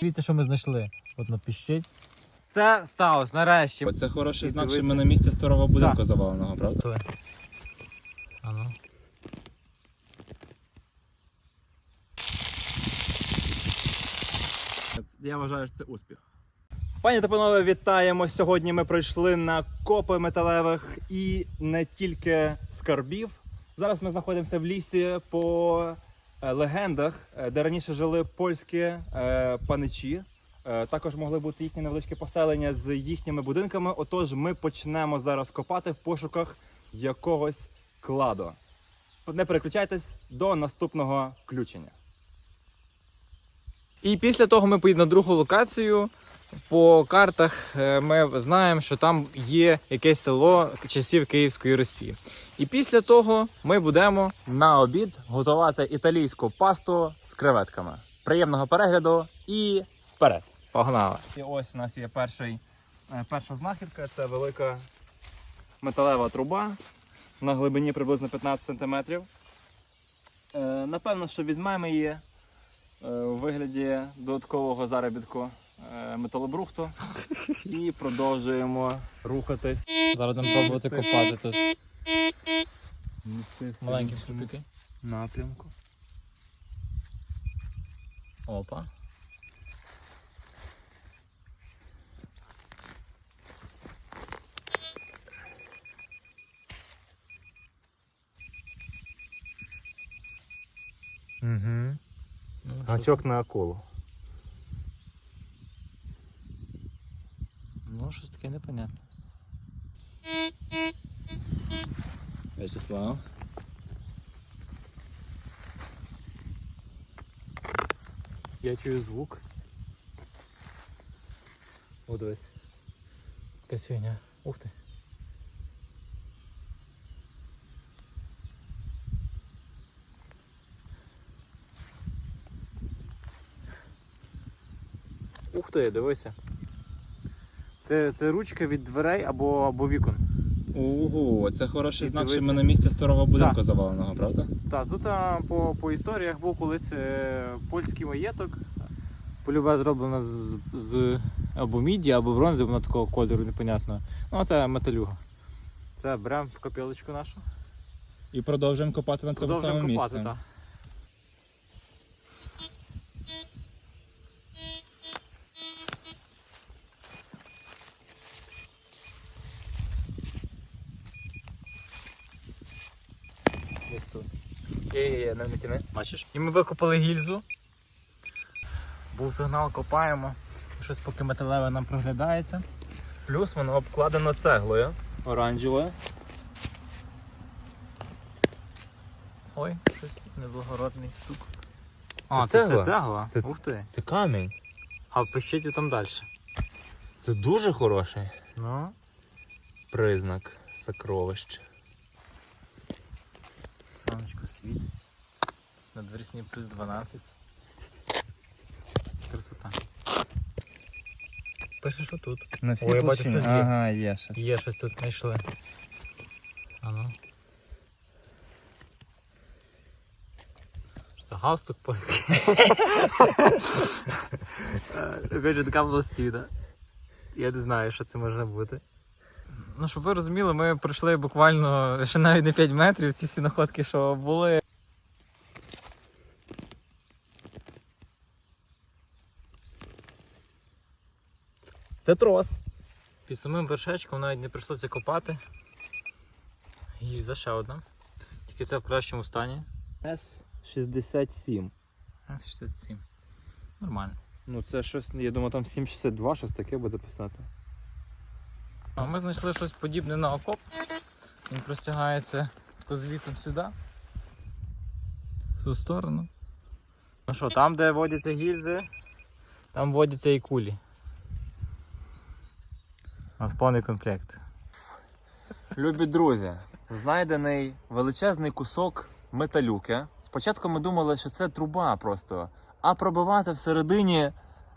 Дивіться, що ми знайшли. От напишіть. Це сталося нарешті. Це хороший І знак, що дивися. ми на місці старого будинку Так. заваленого, правда? Коли? А ну. Я вважаю, що це успіх. Пані та панове, вітаємо! Сьогодні ми пройшли на копи металевих і не тільки скарбів. Зараз ми знаходимося в лісі по легендах, е, де раніше жили польські е, паничі. Е, Також могли бути їхні невеличкі поселення з їхніми будинками. Отож, ми почнемо зараз копати в пошуках якогось кладу. Не переключайтесь до наступного включення. І після того ми поїдемо на другу локацію. По картах е, ми знаємо, що там є якесь село часів Київської Росії. І після того ми будемо на обід готувати італійську пасту з креветками. Приємного перегляду і вперед! Погнали! І ось у нас є перший, е, перша знахідка. Це велика металева труба на глибині приблизно 15 см. Напевно, що візьмемо її е, у вигляді додаткового заробітку е, металобрухту і продовжуємо рухатись. Зараз будемо пробувати копати тут. Маленькі шурпики. напрямку. Опа. Угу. Гачок на акулу. Ну, щось таке непонятне. Вячеслав. Я чую звук. О, дивись. Фігня. Ух ти. Ух ти, дивися. Це, це ручка від дверей або, або вікон. Ого, це хороший І знак, що ми на місці старого будинку Так. заваленого, правда? Так, тут а, по, по історіях був колись е, польський маєток. Полюбе зроблено з, з або міді, або бронзи, воно такого кольору непонятного. Ну, а це металюга. Це беремо в копілочку нашу. І продовжуємо копати на цьому Продовжуємо самому копати. Так. Є, є, є, не. Бачиш? І ми викопали гільзу. Був сигнал, копаємо. Щось поки металеве нам проглядається. Плюс воно обкладено цеглою оранжевою. Ой, щось неблагородний стук. А, Це це цегла. Це- Ух ти. Це камінь. А пишіть там далі. Це дуже хороший Ну, признак сокровища. Світить. На дверсні плюс 12. Красота. Пише, що тут. На всі Ой, я бачу, є. Ага, є щось. Є щось тут знайшли. А ну. Що це галстук польський? Така пластина. Я не знаю, що це може бути. Ну, щоб ви розуміли, ми пройшли буквально ще навіть не 5 метрів ці всі находки, що були. Це трос. Під самим вершечком навіть не прийшлося копати. Гільза ще одна. Тільки це в кращому стані. С67. С67. Нормально. Ну це щось, я думаю, там 762, щось таке буде писати. А ми знайшли щось подібне на окоп. Він простягається звідси сюди. В ту сторону. Ну що, там, де водяться гільзи, там водяться і кулі. У нас повний комплект. Любі друзі, знайдений величезний кусок металюки. Спочатку ми думали, що це труба просто, а пробивати всередині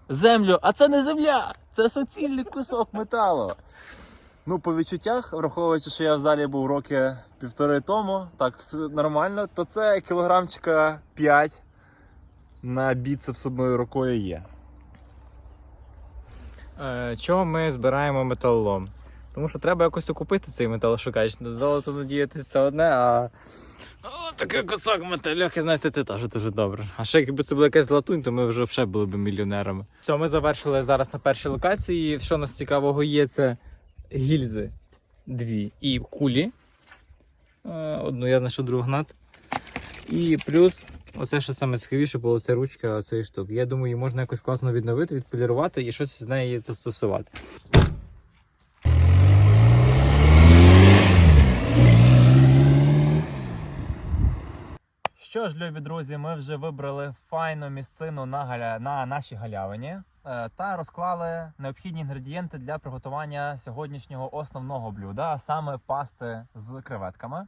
землю, а це не земля, це суцільний кусок металу. Ну, по відчуттях, враховуючи, що я в залі був роки півтори тому, так нормально, то це кілограмчика 5 на біцепс одною рукою є. Е, чого ми збираємо металолом? Тому що треба якось окупити цей металошукач. На золото надіятися одне, а О, такий кусок металюхи, знаєте, це теж дуже добре. А ще якби це була якась латунь, то ми вже взагалі були б мільйонерами. Все, ми завершили зараз на першій локації. Що нас цікавого є, це гільзи дві і кулі. Е, Одну я знайшов другу гнат. І плюс оце, що саме цікавіше було, це ручка цієї штуки. Я думаю, її можна якось класно відновити, відполірувати і щось з неї застосувати. Що ж, любі друзі, ми вже вибрали файну місцину на, галя... на нашій галявині та розклали необхідні інгредієнти для приготування сьогоднішнього основного блюда, а саме пасти з креветками.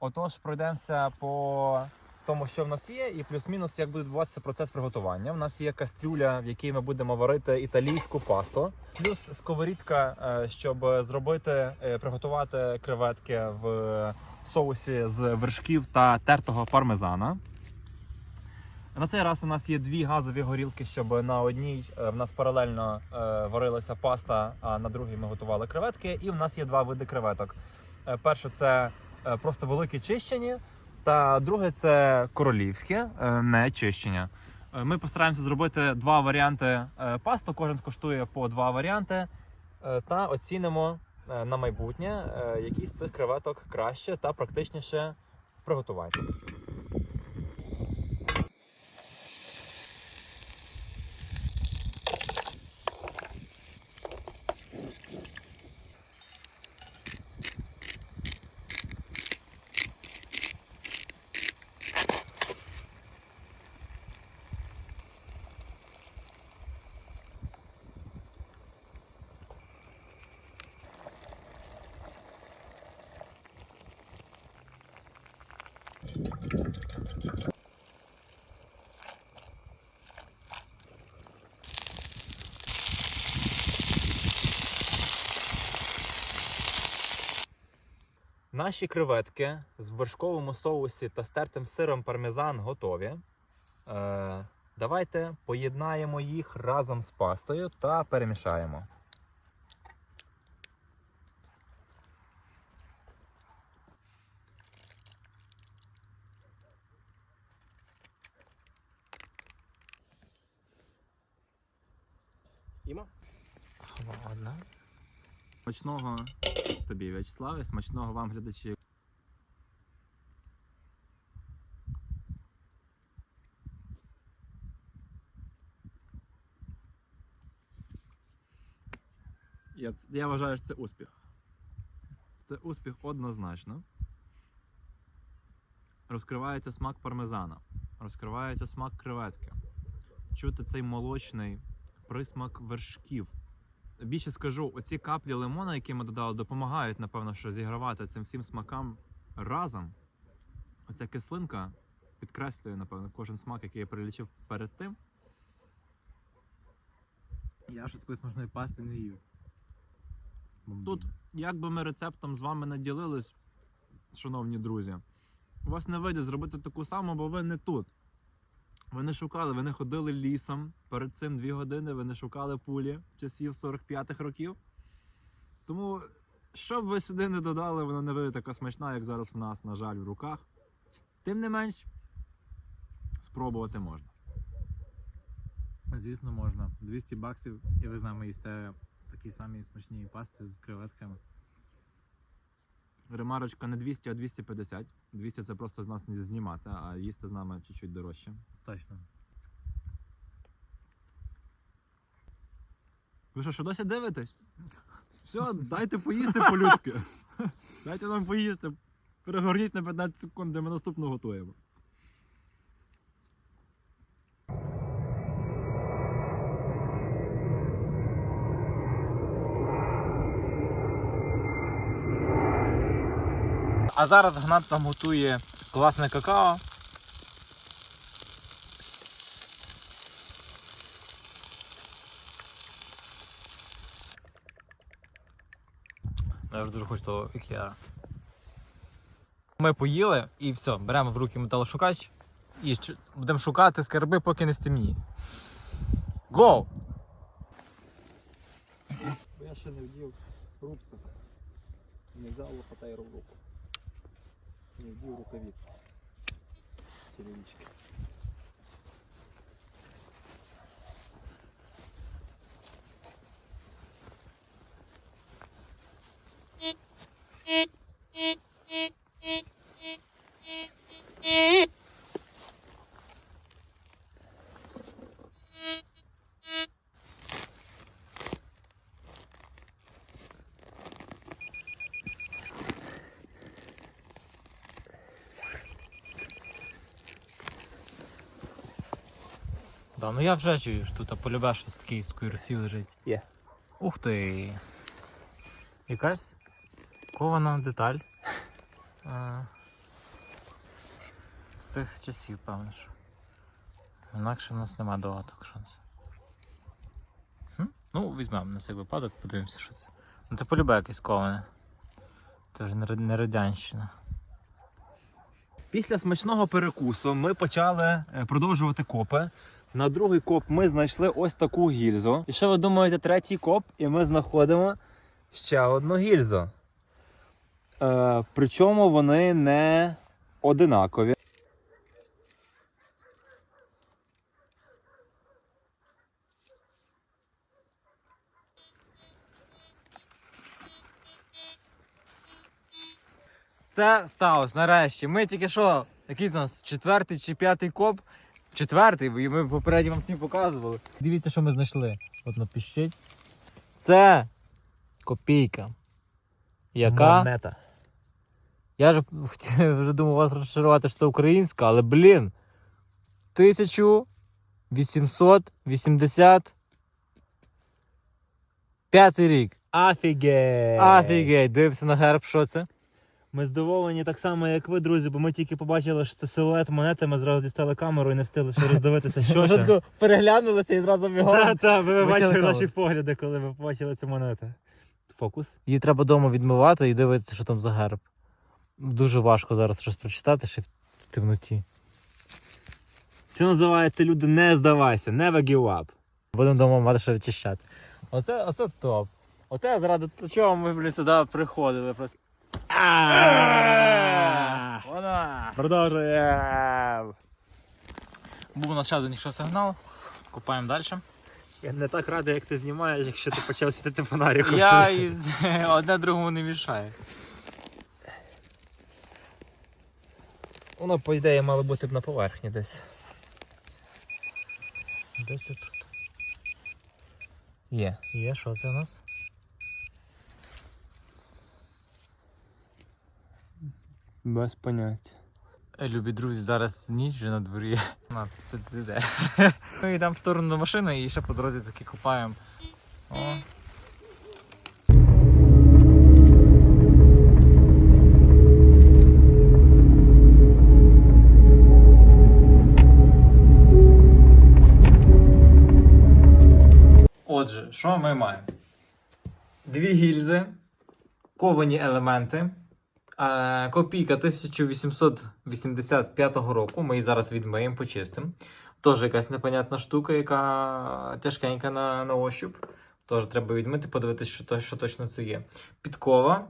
Отож, пройдемося по тому, що в нас є, і плюс-мінус, як буде відбуватися процес приготування. У нас є кастрюля, в якій ми будемо варити італійську пасту, плюс сковорідка, е, щоб зробити, е, приготувати креветки в соусі з вершків та тертого пармезана. На цей раз у нас є дві газові горілки, щоб на одній е, в нас паралельно е, варилася паста, а на другій ми готували креветки. І в нас є два види креветок. Е, Перше це просто великі чищені, та друге це королівське, не чищення. Ми постараємося зробити два варіанти пасту. Кожен скуштує по два варіанти та оцінимо на майбутнє, які з цих креветок краще та практичніше в приготуванні. Наші креветки з вершковому соусі та стертим сиром пармезан готові. Е, давайте поєднаємо їх разом з пастою та перемішаємо. Ладно. Смачного тобі, В'ячеславе, смачного вам, глядачі. Я, я вважаю, що це успіх. Це успіх однозначно. Розкривається смак пармезана, розкривається смак креветки. Чути цей молочний присмак вершків. Більше скажу, оці каплі лимона, які ми додали, допомагають, напевно, що зігравати цим всім смакам разом. Оця кислинка підкреслює, напевно, кожен смак, який я перелічив перед тим. Я ж такої смачної пасти не їв. Тут, як би ми рецептом з вами не ділились, шановні друзі, у вас не вийде зробити таку саму, бо ви не тут. Ви не шукали, ви не ходили лісом перед цим дві години, ви не шукали пулі часів 45-х років. Тому, що б ви сюди не додали, вона не вийде така смачна, як зараз в нас, на жаль, в руках. Тим не менш, спробувати можна. Звісно, можна. 200 баксів, і ви з нами їсте такі самі смачні пасти з креветками. Ремарочка не 200, а 250. 200 це просто з нас не знімати, а їсти з нами чуть-чуть дорожче. Точно. Ви що, що досі дивитесь? Все, дайте поїсти по-людськи. Дайте нам поїсти. Перегорніть на 15 секунд, де ми наступну готуємо. А зараз Гнат там готує класне какао. Я вже дуже хочу того еклера. Ми поїли і все, беремо в руки металошукач і будемо шукати скарби, поки не стемніє. Гоу! я ще не вдів рубцик. Не взяв лопатейру в руку. Не вдів рукавиці. Черевички. Да, ну я вже чую, що тут полюбе, що з київської Росії лежить. Є. Ух ти. Якась кована деталь. А, з тих часів, певно. що. Інакше в нас нема догадок шансів. Хм? Ну, візьмемо на цей випадок, подивимося, що це. Ну це полюбе якесь коване. Це вже не радянщина. Після смачного перекусу ми почали е, продовжувати копи. На другий коп ми знайшли ось таку гільзу. І що ви думаєте, третій коп, і ми знаходимо ще одну гільзу. Е, причому вони не одинакові. Це сталося нарешті. Ми тільки що, який з нас четвертий чи п'ятий коп. Четвертий, бо ми попередньо вам всім показували. Дивіться, що ми знайшли. От напишіть. Це копійка. Яка? Монета. Я ж вже думав вас розшарувати, що це українська, але блін. 1885 рік. Офігеть! Офігеть, дивимося на герб, що це? Ми здивовані так само, як ви, друзі, бо ми тільки побачили, що це силует монети, ми зразу дістали камеру і не встигли ще роздивитися, що Ми це. переглянулися і зразу бігом. Так, так, ви бачили наші погляди, коли ви побачили цю монету. Фокус. Її треба вдома відмивати і дивитися, що там за герб. Дуже важко зараз щось прочитати ще в темноті. Це називається люди не здавайся, never give up. Будемо вдома мати що відчищати. Оце, оце топ. Оце заради чого ми блін, сюди приходили. Просто. Вона! Продовжуємо. Був у нас ще один якщо сигнал. Купаємо далі. Я не так радий, як ти знімаєш, якщо ти почав світити фонариком. Я із... одне другому не мішає. Воно, по ідеї, мало бути б на поверхні десь. Десь тут. Є. Є, що це у нас? Без поняття. Е, Любі друзі, зараз ніч вже на дворі. На, це ти де. Ми йдемо в сторону до машини і ще по дорозі таки купаємо. О. Отже, що ми маємо? Дві гільзи, ковані елементи. Копійка 1885 року. Ми її зараз відмиємо, почистимо. Теж якась непонятна штука, яка тяжкенька на, на ощуп. Теж треба відмити, подивитися, що, то- що точно це є. Підкова.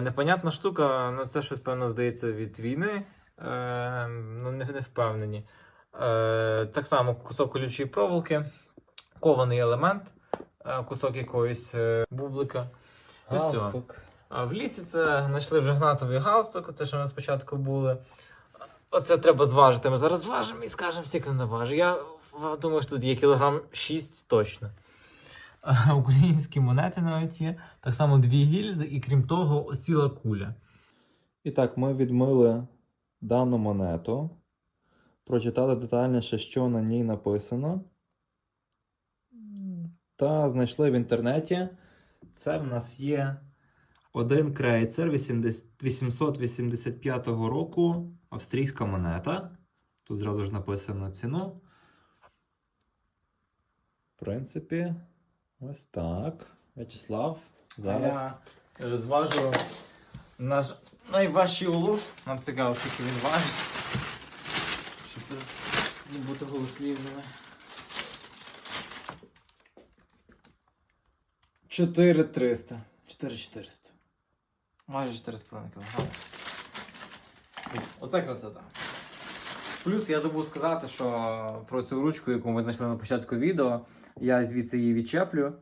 Непонятна штука, ну це щось, певно, здається, від війни. Е, ну, не, не впевнені. Е, так само кусок колючої проволоки, кований елемент, е, кусок якоїсь е, бублика. А в лісі це знайшли вже гнатовий галстук, це що ми спочатку були. Оце треба зважити. Ми зараз зважимо і скажемо, скільки вона важить. Я думаю, що тут є кілограм 6 точно. Українські монети навіть є. Так само дві гільзи, і крім того, ціла куля. І так, ми відмили дану монету, прочитали детальніше, що на ній написано. Та знайшли в інтернеті. Це в нас є один крейцер 885 року, австрійська монета. Тут зразу ж написано ціну. В принципі, ось так. В'ячеслав, зараз. Я зважу наш найважчий улов. Нам цікаво, скільки він важить. Щоб не бути голослівними. 4300. 4400. Майже 4,5 кг. Оце красота. Плюс я забув сказати, що про цю ручку, яку ми знайшли на початку відео, я звідси її відчеплю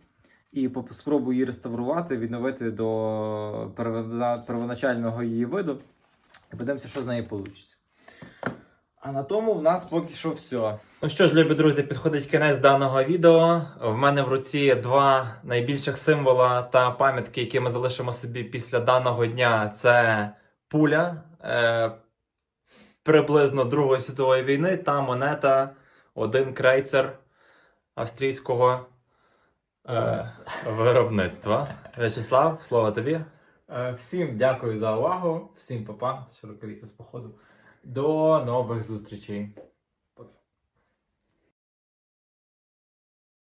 і спробую її реставрувати, відновити до первоначального її виду. І подивимося, що з неї вийде. А на тому в нас поки що все. Ну що ж, любі друзі, підходить кінець даного відео. В мене в руці два найбільших символа та пам'ятки, які ми залишимо собі після даного дня. Це пуля е, приблизно Другої світової війни та монета, один крейцер австрійського е, виробництва. В'ячеслав, слово тобі. Е, Всім дякую за увагу, всім папа, широколіця з походу. До нових зустрічей.